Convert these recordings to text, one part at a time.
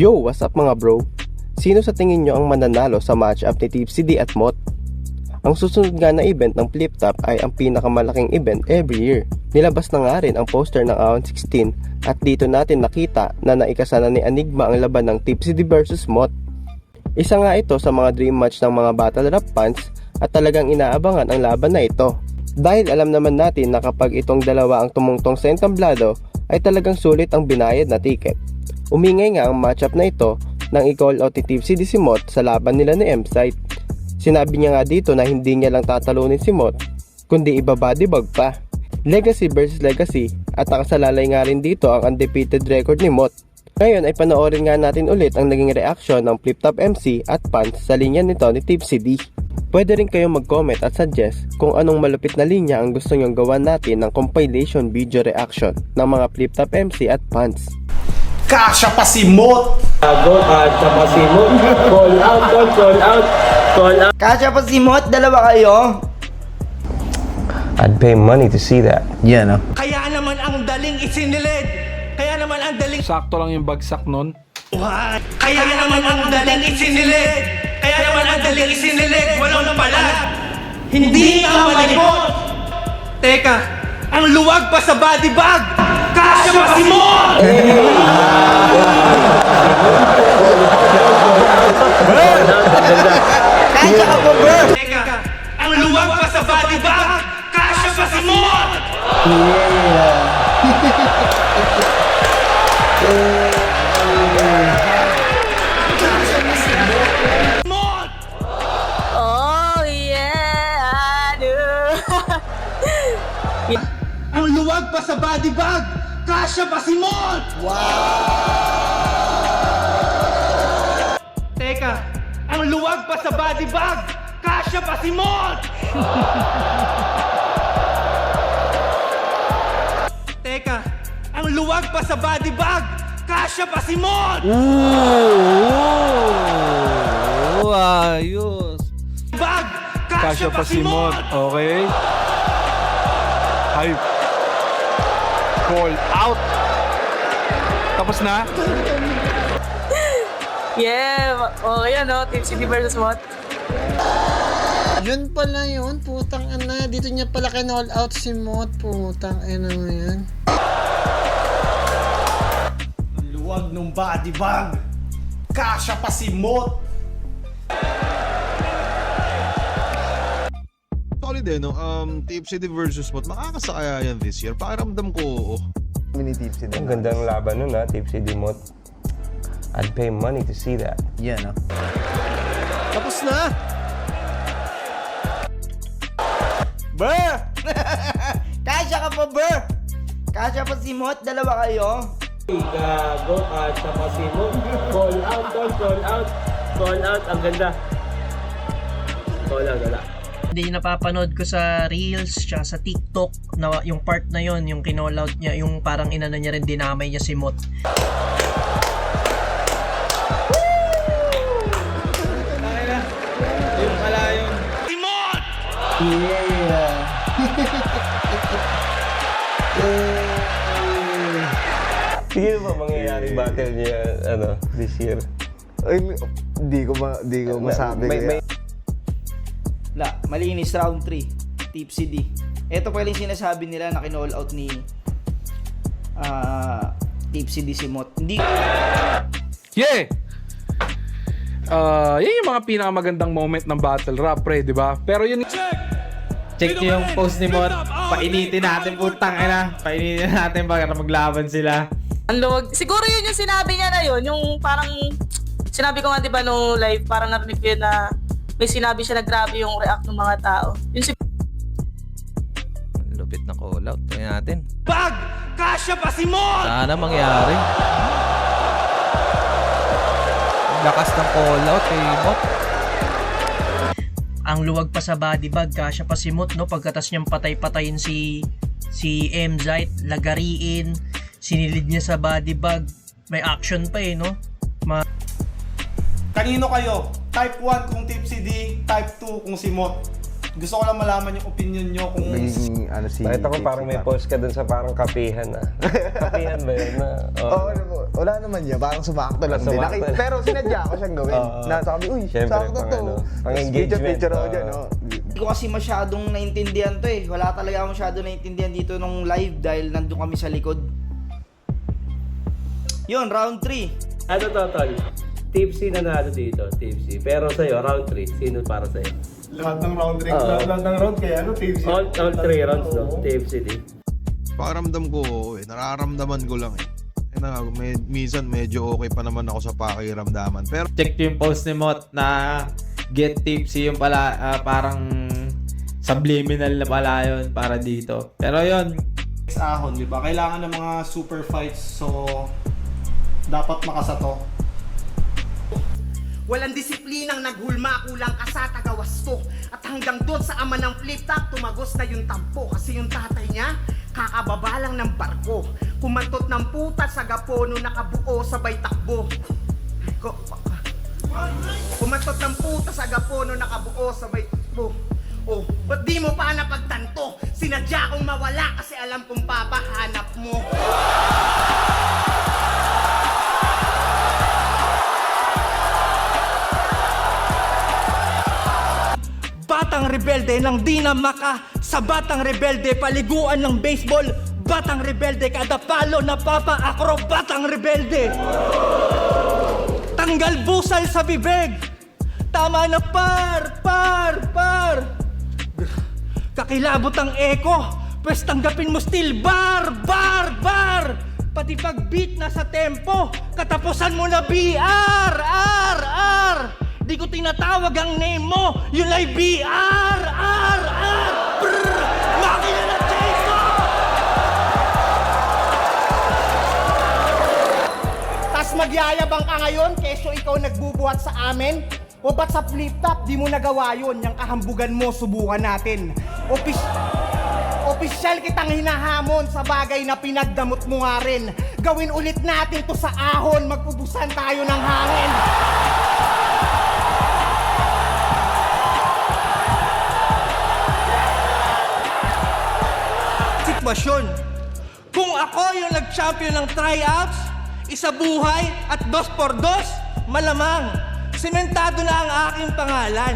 Yo, what's up mga bro? Sino sa tingin nyo ang mananalo sa matchup ni Tipsy D at Mot? Ang susunod nga na event ng Flip Top ay ang pinakamalaking event every year. Nilabas na nga rin ang poster ng Aon 16 at dito natin nakita na naikasana ni Enigma ang laban ng Tipsy D versus Mot. Isa nga ito sa mga dream match ng mga battle rap fans at talagang inaabangan ang laban na ito. Dahil alam naman natin na kapag itong dalawa ang tumungtong sa entablado ay talagang sulit ang binayad na ticket. Umingay nga ang matchup na ito nang i-call out ni Tipsy si Mot sa laban nila ni M-Site. Sinabi niya nga dito na hindi niya lang tatalunin si Mot, kundi ibabadibag pa. Legacy versus Legacy at nakasalalay nga rin dito ang undefeated record ni Mot. Ngayon ay panoorin nga natin ulit ang naging reaksyon ng Flip Top MC at Pants sa linya nito ni Tipsy D. Pwede rin kayong mag-comment at suggest kung anong malupit na linya ang gusto nyong gawan natin ng compilation video reaction ng mga Flip Top MC at Pants. Kasya pa si Mot! Goal at saka si Mot. Call out, call, call out, call out. Kasya pa si Mot, dalawa kayo. I'd pay money to see that. Yan, no? Kaya naman ang daling isinilid! Kaya naman ang daling... Sakto lang yung bagsak nun. What? Kaya naman ang daling isinilid! Kaya naman ang daling isinilid! Walang pala! Hindi ka malikot! Teka, ang luwag pa sa body bag! Kasya pa si Mot! Kasya pa si Mot! Teka, ang luwag pa sa body bag! Kasya pa si! Teka, ang luwag pa sa body bag! Kasya pa si Mot! Oh, ayos. Bag! Kasya pa si Mon. Okay. Hype. Call out. Tapos na? yeah, okay ano, Team City versus what? Yun pala yun, putang ana. Dito niya pala kinall out si Mot, putang ina mo yan. Luwag ng body bag! Kasya pa si Mot! Solid eh, no? Um, Tipsy D versus Mot. Makakasa kaya yan this year? Pakiramdam ko, oo. Mini tipsy din. Ang ganda ng laban nun ha, Tipsy D Mot. I'd pay money to see that. Yan, no? Tapos na! Kasya ka pa, bro. Kasya pa si Mot, dalawa kayo. Gago at saka si Mot. Call out, call, call out. Call out, ang ganda. Call out, wala. Hindi napapanood ko sa Reels tsaka sa TikTok na yung part na yon yung kinall out niya, yung parang inano niya rin dinamay niya si Mot. Si Mot! Sige ba mangyayari battle niya, ano, this year? Ay, di ko ma, di ko masabi May, kaya. may, La, malinis round 3. Tipsy D. Ito pala yung sinasabi nila na kinall out ni ah Tipsy D si Mot. Hindi Yeah! Ah, yan yung mga pinakamagandang moment ng battle rap, pre, di ba? Pero yun... Check nyo yung post ni Mot. Painitin natin putang ina. Painitin natin para maglaban sila. Ang luwag. Siguro yun yung sinabi niya na yun, yung parang, sinabi ko nga di ba no live, parang narinig ko yun na may sinabi siya na grabe yung react ng mga tao. Yun si Lupit na call out. Try natin. Bag! Kasya pa si Mot! Sana mangyari. Lakas ng call out kay Mot. Ang luwag pa sa body bag, kasya pa si Mot, no? Pagkatas niyang patay-patayin si si Mzite, lagariin, sinilid niya sa body bag. May action pa eh, no? Ma Kanino kayo? Type 1 kung Tipsy D, Type 2 kung si Mot. Gusto ko lang malaman yung opinion nyo kung Naging ano si... Nakita ko parang may post ka dun sa parang kapihan na. kapihan ba yun na? Oo, po, wala naman yan. Parang sumakto lang din. Sumakto lang. Pero sinadya ko siyang gawin. Oo. na sabi, uy, Siyempre, sakto pang to. ano, pang engagement, Picture, picture ako dyan, no? Hindi ko kasi masyadong naintindihan to eh. Wala talaga ako masyadong naintindihan dito nung live dahil nandun kami sa likod. Yun, round 3. Ano to, Tol? Tipsy na nalo dito, tipsy. Pero sa'yo, round 3, sino para sa'yo? lahat ng round ring, Oo. lahat ng round kaya ano, team All, all three rounds, no? Tipsy din. Pakiramdam ko, oo eh, nararamdaman ko lang eh. Eh na, may, minsan medyo okay pa naman ako sa pakiramdaman. Pero Check yung post ni Mot na get tipsy yung pala ah, parang subliminal na pala yun para dito. Pero yun, ahon, di ba? Kailangan ng mga super fights, so dapat makasato. Walang disiplinang naghulma, kulang ka sa tagawasto At hanggang doon sa ama ng flip top, tumagos na yung tampo. Kasi yung tatay niya, kakababa lang ng barko. Kumantot ng puta sa gapono, nakabuo sabay takbo. Ko, Kumantot ng puta sa gapono, nakabuo sabay takbo. Oh, ba't di mo pa napagtanto? Sinadya kong mawala kasi alam kong papahanap mo Batang rebelde nang di na maka Sa batang rebelde paliguan ng baseball. Batang rebelde kada palo napapa akro. Batang rebelde. Tanggal busal sa bibig. Tama na par, par, par. Kakilabot ang eko. Pwes tanggapin mo still bar, bar, bar. Pati pag beat na sa tempo Katapusan mo na BR, R, R Di ko tinatawag ang name mo Yun ay BR, R, R Brr, Makina na chainsaw Tas magyayabang ka ngayon keso ikaw nagbubuhat sa amin? O ba't sa flip top di mo nagawa yun? Yung kahambugan mo, subukan natin. Opis Opisyal kitang hinahamon sa bagay na pinagdamot mo nga rin. Gawin ulit natin to sa ahon, magubusan tayo ng hangin. Sitwasyon. Kung ako yung nag-champion ng tryouts, isa buhay at dos por dos, malamang, sementado na ang aking pangalan.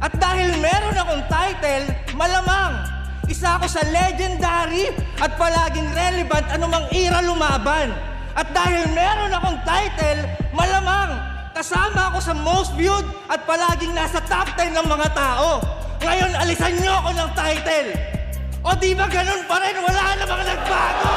At dahil meron akong title, malamang, isa ako sa legendary at palaging relevant anumang era lumaban. At dahil meron akong title, malamang, kasama ako sa most viewed at palaging nasa top 10 ng mga tao. Ngayon, alisan niyo ako ng title. O di ba ganun pa rin? Wala namang nagbago!